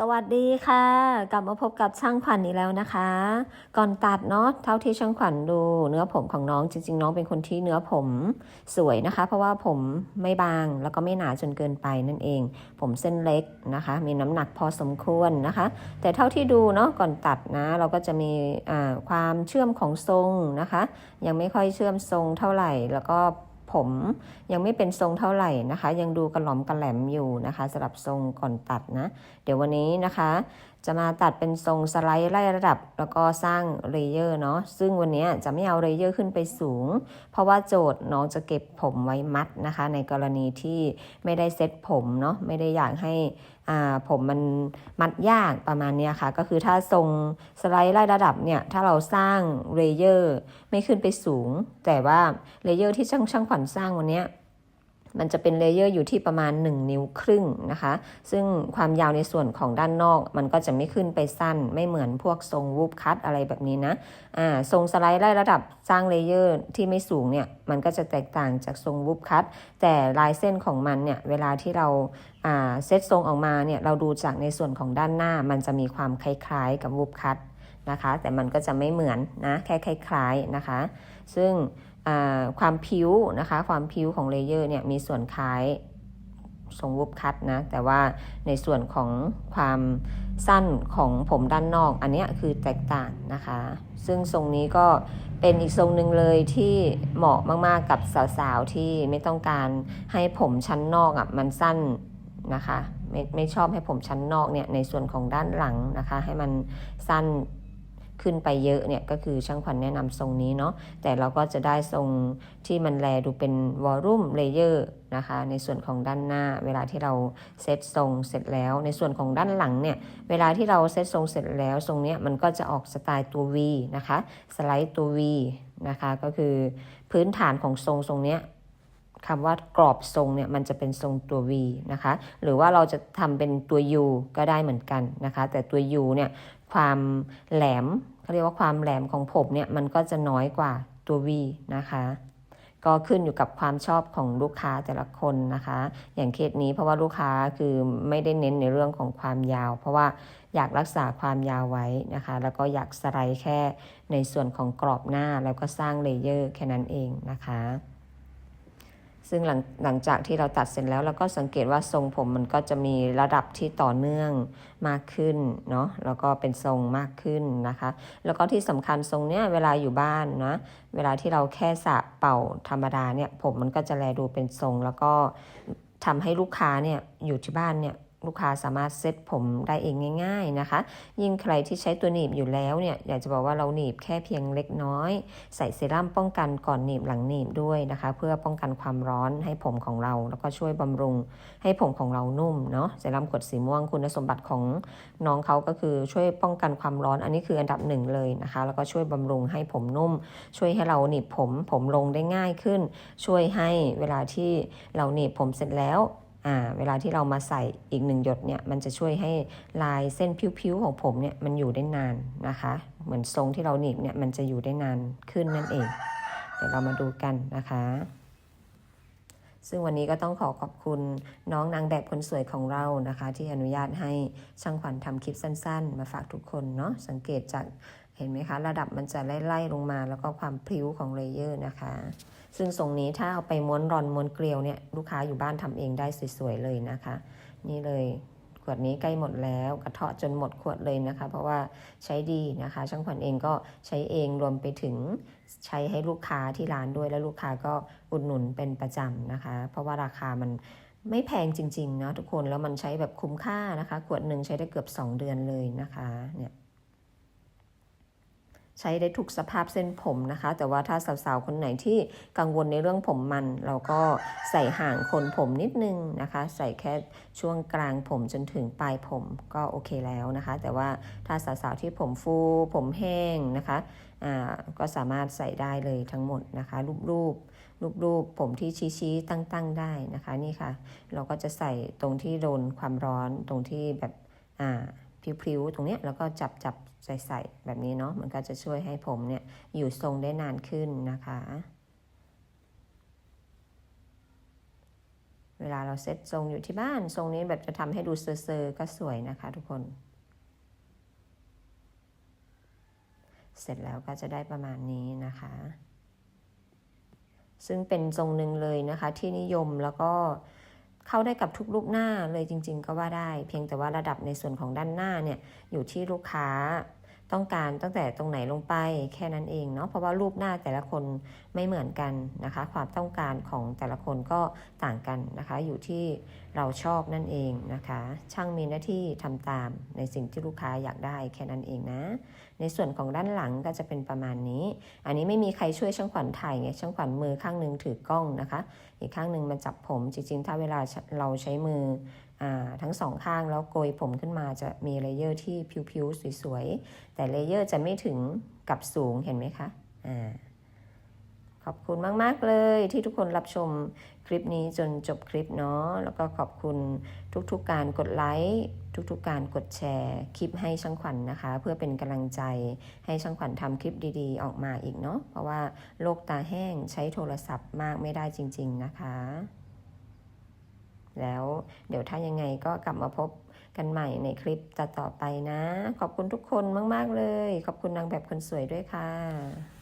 สวัสดีค่ะ กลับมาพบกับช่างขวัญอีกแล้วนะคะ ก่อนตัดเนาะเท่าที่ช่างขวัญดู เนื้อผมของน้องจริง ๆ น้องเป็นคนที่เนื้อผมสวยนะคะ เพราะว่าผมไม่บางแล้วก็ไม่หนาจนเกินไปนั่นเอง ผมเส้นเล็กนะคะ มีน้ำหนักพอสมควรนะคะ แต่เท่าที่ดูเนาะก่อนตัดนะ เราก็จะมีอ่าความเชื่อมของทรงนะคะ ยังไม่ค่อยเชื่อมทรงเท่าไหร่แล้วก็ ผม ยังไม่เป็นทรงเท่าไหร่นะคะ ยังดูกระหล่อมกระแหลมอยู่นะคะสำหรับทรงก่อนตัดนะ เดี๋ยววันนี้นะคะ จะมาตัดเป็นทรงสไลด์ไล่ระดับ แล้วก็สร้างเลเยอร์เนาะซึ่งวันนี้จะไม่เอาเลเยอร์ขึ้นไปสูง เพราะว่าโจทย์น้องจะเก็บผมไว้มัดนะคะ ในกรณีที่ไม่ได้เซ็ตผมเนาะไม่ได้อยากให้อ่าผมมันมัดยากประมาณนี้ค่ะ ก็คือถ้าทรงสไลด์ไล่ระดับเนี่ย ถ้าเราสร้างเลเยอร์ไม่ขึ้นไปสูง แต่ว่าเลเยอร์ที่ช่างช่างขวัญสร้างวันนี้ มันจะเป็นเลเยอร์อยู่ที่ประมาณ 1 นิ้วครึ่งนะคะ ซึ่งความยาวในส่วนของด้านนอก มันก็จะไม่ขึ้นไปสั้น ไม่เหมือนพวกทรงวูบคัตอะไรแบบนี้นะอ่าทรงสไลด์ไล่ระดับสร้างเลเยอร์ที่ไม่สูงเนี่ย มันก็จะแตกต่างจากทรงวูบคัตแต่ลายเส้นของมันเนี่ย เวลาที่เราอ่าเซตทรงออกมาเนี่ย เราดูจากในส่วนของด้านหน้า มันจะมีความคล้ายๆ กับวูบคัตนะคะ แต่มันก็จะไม่เหมือนนะ แค่คล้ายๆนะคะ ซึ่ง ความผิวนะคะ ความผิวของเลเยอร์เนี่ยมีส่วนคล้ายทรงวูบคัตนะ แต่ว่าในส่วนของความสั้นของผมด้านนอก อันนี้คือแตกต่างนะคะ ซึ่งทรงนี้ก็เป็นอีกทรงหนึ่งเลยที่เหมาะมากๆกับสาวๆที่ไม่ต้องการให้ผมชั้นนอกอะมันสั้นนะคะ ไม่ไม่ชอบให้ผมชั้นนอกเนี่ยในส่วนของด้านหลังนะคะ ให้มันสั้น ขึ้นไปเยอะเนี่ยก็คือช่างขวัญแนะนำทรงนี้เนาะแต่เราก็จะได้ทรงที่มันแลดูเป็นวอลลุ่มเลเยอร์นะคะในส่วนของด้านหน้าเวลาที่เราเซตทรงเสร็จแล้ว ในส่วนของด้านหลังเนี่ยเวลาที่เราเซตทรงเสร็จแล้วทรงเนี้ยมันก็จะออกสไตล์ตัว V นะคะสไลด์ตัว V นะคะก็คือพื้นฐานของทรงทรงเนี้ย คำว่ากรอบทรงเนี่ยมันจะเป็นทรงตัว V นะคะ หรือว่าเราจะทำเป็นตัว U ก็ได้เหมือนกันนะคะ แต่ตัว U เนี่ยความแหลมเขาเรียกว่าความแหลมของผมเนี่ยมันก็จะน้อยกว่าตัว V นะคะก็ขึ้นอยู่กับความชอบของลูกค้าแต่ละคนนะคะ อย่างเคสนี้เพราะว่าลูกค้าคือไม่ได้เน้นในเรื่องของความยาว เพราะว่าอยากรักษาความยาวไว้นะคะ แล้วก็อยากสไลด์แค่ในส่วนของกรอบหน้าแล้วก็สร้างเลเยอร์แค่นั้นเองนะคะ ซึ่งหลังหลังจากที่เราตัดเสร็จแล้วเราก็สังเกตว่าทรงผมมันก็จะมีระดับที่ต่อเนื่องมากขึ้นเนาะแล้วก็เป็นทรงมากขึ้นนะคะ แล้วก็ที่สำคัญทรงเนี้ยเวลาอยู่บ้านนะเวลาที่เราแค่สระเป่าธรรมดาเนี่ยผมมันก็จะแลดูเป็นทรงแล้วก็ทำให้ลูกค้าเนี่ยอยู่ที่บ้านเนี่ย ลูกค้าสามารถเซ็ตผมได้เองง่าย ๆนะคะ ยิ่งใครที่ใช้ตัวหนีบอยู่แล้วเนี่ยอยากจะบอกว่าเราหนีบแค่เพียงเล็กน้อย ใส่เซรั่มป้องกันก่อนหนีบหลังหนีบด้วยนะคะ เพื่อป้องกันความร้อนให้ผมของเรา แล้วก็ช่วยบำรุงให้ผมของเรานุ่มเนาะเซรั่มกดสีม่วงคุณสมบัติของน้องเขาก็คือช่วยป้องกันความร้อน อันนี้คืออันดับหนึ่งเลยนะคะ แล้วก็ช่วยบำรุงให้ผมนุ่ม ช่วยให้เราหนีบผมผมลงได้ง่ายขึ้น ช่วยให้เวลาที่เราหนีบผมเสร็จแล้ว เวลาที่เรามาใส่อีกหนึ่งหยดเนี่ยมันจะช่วยให้ลายเส้นผิวๆของผมเนี่ยมันอยู่ได้นานนะคะ เหมือนทรงที่เราหนีบเนี่ยมันจะอยู่ได้นานขึ้นนั่นเอง เดี๋ยวเรามาดูกันนะคะ ซึ่งวันนี้ก็ต้องขอขอบคุณน้องนางแบบคนสวยของเรานะคะ ที่อนุญาตให้ช่างขวัญทำคลิปสั้น ๆ มาฝากทุกคนเนาะสังเกตจาก เห็นไหมคะ ระดับมันจะไล่ๆลงมาแล้วก็ความพริ้วของเลเยอร์นะคะ ซึ่งทรงนี้ถ้าเอาไปม้วนรอนม้วนเกลียวเนี่ยลูกค้าอยู่บ้านทำเองได้สวยๆเลยนะคะ นี่เลยขวดนี้ใกล้หมดแล้วกระเทาะจนหมดขวดเลยนะคะ เพราะว่าใช้ดีนะคะ ช่างขวัญเองก็ใช้เองรวมไปถึงใช้ให้ลูกค้าที่ร้านด้วย แล้วลูกค้าก็อุดหนุนเป็นประจำนะคะ เพราะว่าราคามันไม่แพงจริงๆนาะทุกคนแล้วมันใช้แบบคุ้มค่านะคะ ขวดหนึ่งใช้ได้เกือบ 2 เดือนเลยนะคะเนี่ย ใช้ได้ทุกสภาพเส้นผมนะคะ แต่ว่าถ้าสาวๆ คนไหนที่กังวลในเรื่องผมมัน เราก็ใส่ห่างคนผมนิดนึงนะคะ ใส่แค่ช่วงกลางผมจนถึงปลายผมก็โอเคแล้วนะคะ แต่ว่าถ้าสาวๆ ที่ผมฟูผมแห้งนะคะอ่าก็สามารถใส่ได้เลยทั้งหมดนะคะรูปๆรูปๆผมที่ชี้ๆตั้งๆ ได้นะคะนี่ค่ะ เราก็จะใส่ตรงที่โดนความร้อนตรงที่แบบอ่า พริ้วๆตรงนี้แล้วก็จับจับใส่ใส่แบบนี้เนาะมันก็จะช่วยให้ผมเนี่ยอยู่ทรงได้นานขึ้นนะคะ เวลาเราเซ็ตทรงอยู่ที่บ้านทรงนี้แบบจะทำให้ดูเซอร์ๆก็สวยนะคะทุกคน เสร็จแล้วก็จะได้ประมาณนี้นะคะ ซึ่งเป็นทรงหนึ่งเลยนะคะที่นิยมแล้วก็ เข้าได้กับทุกรูปหน้าเลยจริง ๆ ก็ว่าได้ เพียงแต่ว่าระดับในส่วนของด้านหน้าเนี่ยอยู่ที่ลูกค้า ต้องการตั้งแต่ตรงไหนลงไปแค่นั้นเองเนาะเพราะว่ารูปหน้าแต่ละคนไม่เหมือนกันนะคะ ความต้องการของแต่ละคนก็ต่างกันนะคะ อยู่ที่เราชอบนั่นเองนะคะ ช่างมีหน้าที่ทำตามในสิ่งที่ลูกค้าอยากได้แค่นั้นเองนะ ในส่วนของด้านหลังก็จะเป็นประมาณนี้ อันนี้ไม่มีใครช่วยช่างขวัญถ่ายไงช่างขวัญมือข้างหนึ่งถือกล้องนะคะ อีกข้างหนึ่งมันจับผมจริงๆ ถ้าเวลาเราใช้มือ ทั้งสองข้างแล้วโกยผมขึ้นมาจะมีเลเยอร์ที่ผิวๆ สวยๆ แต่เลเยอร์จะไม่ถึงกับสูงเห็นไหมคะอ่าขอบคุณมาก ๆ เลยที่ทุกคนรับชมคลิปนี้จนจบคลิปเนาะแล้วก็ขอบคุณทุก ๆ การกดไลค์ทุก ๆ การกดแชร์คลิปให้ช่างขวัญนะคะ เพื่อเป็นกำลังใจให้ช่างขวัญทำคลิปดีๆ ออกมาอีกเนาะเพราะว่าโลกตาแห้งใช้โทรศัพท์มากไม่ได้จริง ๆ นะคะ แล้วเดี๋ยวถ้ายังไงก็กลับมาพบกันใหม่ในคลิปต่อๆไปนะ ขอบคุณทุกคนมาก ๆ เลย ขอบคุณนางแบบคนสวยด้วยค่ะ